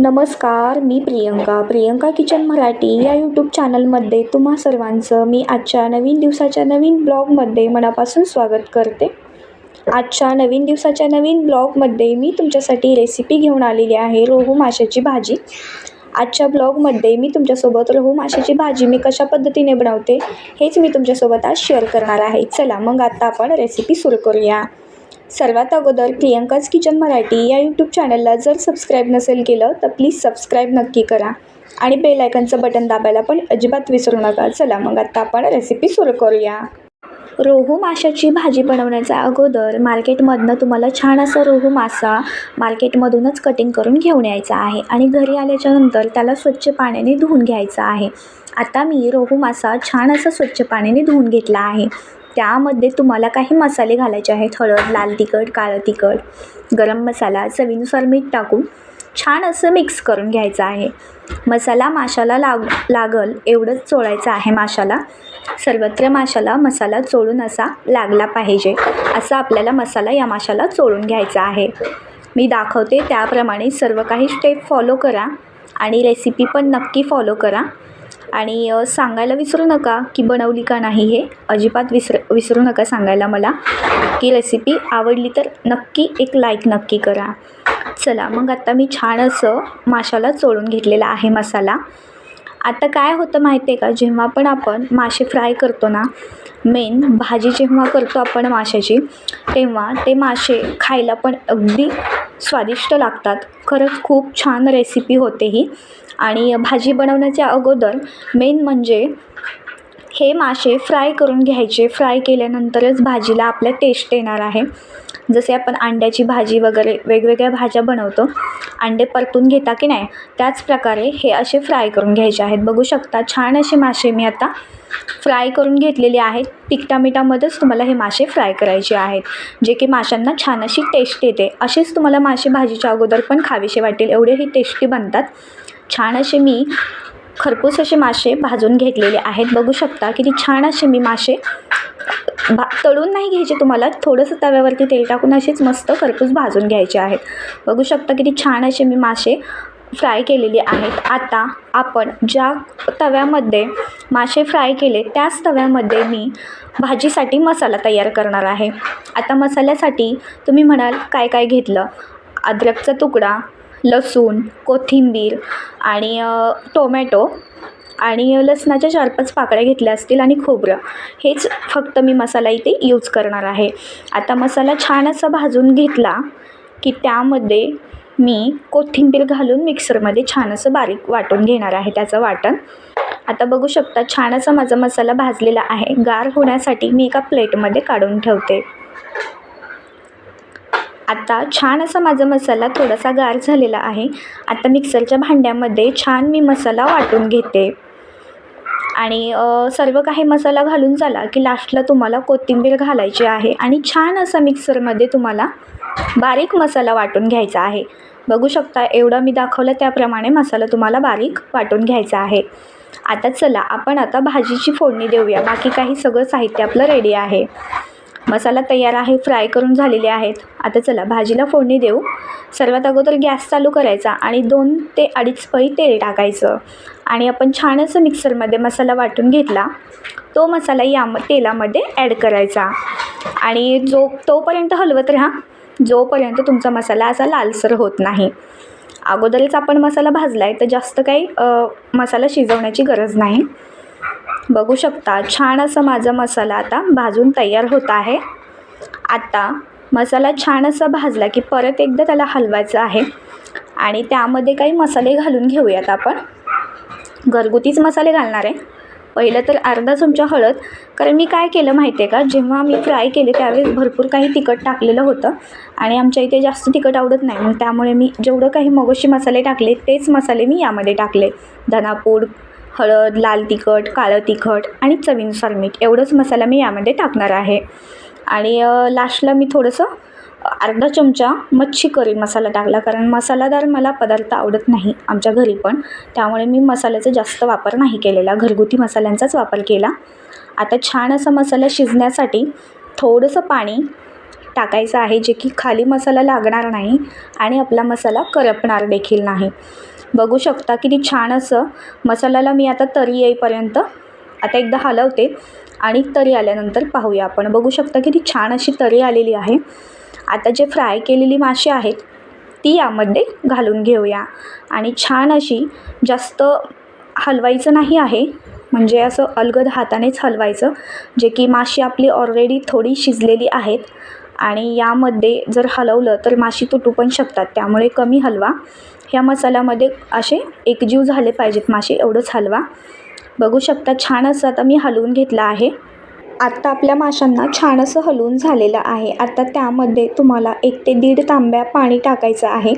नमस्कार मी प्रियंका. प्रियंका किचन मराठी या यूट्यूब चॅनलमध्ये तुम्हा सर्वांचं मी आजच्या नवीन दिवसाच्या नवीन ब्लॉगमध्ये मनापासून स्वागत करते. आजच्या नवीन दिवसाच्या नवीन ब्लॉगमध्ये मी तुमच्यासाठी रेसिपी घेऊन आलेली आहे रोहू माशाची भाजी. आजच्या ब्लॉगमध्ये मी तुमच्यासोबत रोहू माशाची भाजी मी कशा पद्धतीने बनवते हेच मी तुमच्यासोबत आज शेअर करणार आहे. चला मग आता आपण रेसिपी सुरू करूया. सर्वात अगोदर प्रियंकाच किचन मराठी या यूट्यूब चॅनलला जर सबस्क्राईब नसेल केलं तर प्लीज सबस्क्राईब नक्की करा. आणि बेल आयकनचं बटन दाबायला पण अजिबात विसरू नका. चला मग आता आपण रेसिपी सुरू करूया. रोहू माशाची भाजी बनवण्याच्या अगोदर मार्केटमधनं तुम्हाला छान असा रोहू मासा मार्केटमधूनच कटिंग करून घेऊन यायचा आहे आणि घरी आल्याच्यानंतर त्याला स्वच्छ पाण्याने धुवून घ्यायचा आहे. आता मी रोहू मासा छान असा स्वच्छ पाण्याने धुवून घेतला आहे. त्यामध्ये तुम्हाला काही मसाले घालायचे आहेत. हळद लाल तिखट काळं तिखट. गरम मसाला चवीनुसार मीठ टाकून छान असं मिक्स करून घ्यायचं आहे. मसाला माशाला लाग लागल एवढंच चोळायचं आहे माशाला. सर्वत्र माशाला मसाला चोळून असा लागला पाहिजे. असा आपल्याला मसाला या माशाला चोळून घ्यायचा आहे. मी दाखवते त्याप्रमाणे सर्व काही स्टेप फॉलो करा आणि रेसिपी पण नक्की फॉलो करा. आणि सांगायला विसरू नका की बनवली का नाही हे. अजिबात विसर विसरू नका सांगायला मला. की रेसिपी आवडली तर नक्की एक लाईक नक्की करा. चला मग आता मी छान असं माशाला चोळून घेतलेला आहे मसाला. आता काय होतं माहिती आहे का? जेव्हा पण आपण मासे फ्राय करतो ना मेन भाजी जेव्हा करतो आपण माशाची तेव्हा ते मासे खायला पण अगदी स्वादिष्ट लागतात. खरंच खूप छान रेसिपी होते ही. आणि भाजी बनवण्याच्या अगोदर मेन म्हणजे हे मासे फ्राय करून घ्यायचे. फ्राय केल्यानंतरच भाजीला आपल्या टेस्ट येणार आहे. जसे आपण अंड्याची भाजी वगैरे वेगवेगळ्या भाज्या बनवतो अंडे परतून घेता की नाही त्याच प्रकारे हे असे फ्राय करून घ्यायचे आहेत. बघू शकता छान असे मासे मी आता फ्राय करून घेतलेले आहेत. तिखटा मिठामध्येच तुम्हाला हे मासे फ्राय करायचे आहेत. जे की माशांना छान अशी टेस्ट येते. असेच तुम्हाला मासे भाजीच्या अगोदर पण खावीसे वाटेल एवढे ही टेस्टी बनतात. छान असे मी खरपूस असे मासे भाजून घेतलेले आहेत. बघू शकता किती छान असे मी मासे भा तळून नाही घ्यायचे तुम्हाला. थोडंसं तव्यावरती तेल टाकून असेच मस्त खरपूस भाजून घ्यायचे आहेत. बघू शकता किती छान असे मी मासे फ्राय केलेले आहेत. आता आपण ज्या तव्यामध्ये मासे फ्राय केले त्याच तव्यामध्ये मी भाजीसाठी मसाला तयार करणार आहे. आता मसाल्यासाठी तुम्ही म्हणाल काय काय घेतलं? अद्रकचा तुकडा लसूण कोथिंबीर आणि टोमॅटो आणि लसणाच्या चार पाच पाकळ्या घेतल्या असतील आणि खोबरं. हेच फक्त मी मसाला इथे यूज करणार आहे. आता मसाला छान असा भाजून घेतला की त्यामध्ये मी कोथिंबीर घालून मिक्सरमध्ये छान असं बारीक वाटून घेणार आहे त्याचं वाटण. आता बघू शकता छान असा माझा मसाला भाजलेला आहे. गार होण्यासाठी मी एका प्लेटमध्ये काढून ठेवते. आता छान असा माझा मसाला थोडासा गार झालेला आहे. आता मिक्सरच्या भांड्यामध्ये छान मी मसाला वाटून घेते. आणि सर्व काही मसाला घालून झाला की लास्टला तुम्हाला कोथिंबीर घालायची आहे आणि छान असा मिक्सरमध्ये तुम्हाला बारीक मसाला वाटून घ्यायचा आहे. बघू शकता एवढं मी दाखवलं त्याप्रमाणे मसाला तुम्हाला बारीक वाटून घ्यायचा आहे. आता चला आपण आता भाजीची फोडणी देऊया. बाकी काही सगळं साहित्य आपलं रेडी आहे. मसाला तयार आहे फ्राय करून झालेले आहेत. आता चला भाजीला फोडणी देऊ. सर्वात अगोदर गॅस चालू करायचा आणि दोन ते अडीच पळी तेल टाकायचं. आणि आपण छान असं मिक्सरमध्ये मसाला वाटून घेतला. तो मसाला या तेलामध्ये ॲड करायचा. आणि जो तोपर्यंत हलवत राहा. जोपर्यंत तुमचा मसाला असा लालसर होत नाही. अगोदरच आपण मसाला भाजला आहे तर जास्त काही मसाला शिजवण्याची गरज नाही. बघू शकता छान असा माझा मसाला आता भाजून तयार होत आहे. आता मसाला छान असा भाजला की परत एकदा त्याला हलवायचं आहे. आणि त्यामध्ये काही मसाले घालून घेऊयात आपण. घरगुतीच मसाले घालणार आहे. पहिलं तर अर्धा चमचा हळद कारण मी काय केलं माहिती आहे का? जेव्हा मी फ्राय केले त्यावेळेस भरपूर काही तिखट टाकलेलं होतं. आणि आमच्या इथे जास्त तिखट आवडत नाही. मग त्यामुळे मी जेवढं काही मगोशी मसाले टाकले तेच मसाले मी यामध्ये टाकले. धनापूड हळद लाल तिखट काळं तिखट आणि चवीनुसार मीठ एवढंच मसाला मी यामध्ये टाकणार आहे. आणि लास्टला मी थोडंसं अर्धा चमचा मच्छी करी मसाला टाकला कारण मसालादार मला पदार्थ आवडत नाही आमच्या घरी पण. त्यामुळे मी मसाल्याचा जास्त वापर नाही केलेला घरगुती मसाल्यांचाच वापर केला. आता छान असा मसाला शिजण्यासाठी थोडंसं पाणी टाकायचं आहे जे की खाली मसाला लागणार नाही आणि आपला मसाला करपणार देखील नाही. बघू शकता किती छान असं. मसाल्याला मी आता तरी येईपर्यंत आता एकदा हलवते आणि तरी आल्यानंतर पाहूया आपण. बघू शकता किती छान अशी तरी आलेली आहे. आता जे फ्राय केलेली मासे आहेत ती यामध्ये घालून घेऊया. आणि छान अशी जास्त हलवायचं नाही आहे म्हणजे असं अलगद हातानेच हलवायचं जे की माशी आपली ऑलरेडी थोडी शिजलेली आहेत. आणि यामध्ये जर हलवलं तर माशी तुटू पण शकतात. त्यामुळे कमी हलवा. ह्या मसाल्यामध्ये असे एकजीव झाले पाहिजेत मासे एवढंच हलवा. बघू शकता छान असं आता मी हलवून घेतलं आहे. आत्ता आपल्या माशांना छान असं हलवून झालेलं आहे. आता त्यामध्ये तुम्हाला एक ते दीड तांब्या पाणी टाकायचं आहे.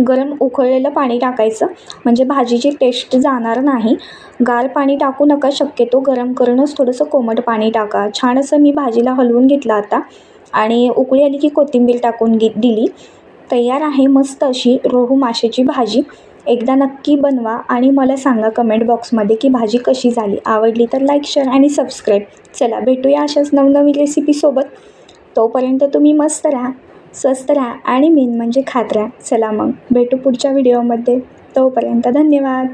गरम उकळलेलं पाणी टाकायचं. म्हणजे भाजीची टेस्ट जाणार नाही. गार पाणी टाकू नका शक्यतो गरम करूनच थोडंसं कोमट पाणी टाका. छान असं मी भाजीला हलवून घेतलं आता. आणि उकळी आली की कोथिंबीर टाकून गी दिली. तयार आहे मस्त अशी रोहू माशाची भाजी. एकदा नक्की बनवा आणि मला सांगा कमेंट बॉक्समध्ये की भाजी कशी झाली. आवडली तर लाईक शेअर आणि सबस्क्राईब चला भेटूया अशाच नवनवीन रेसिपीसोबत तोपर्यंत तुम्ही मस्त राहा स्वस्त राहा आणि मेन म्हणजे खात राहा. चला मग भेटू पुढच्या व्हिडिओमध्ये तोपर्यंत धन्यवाद.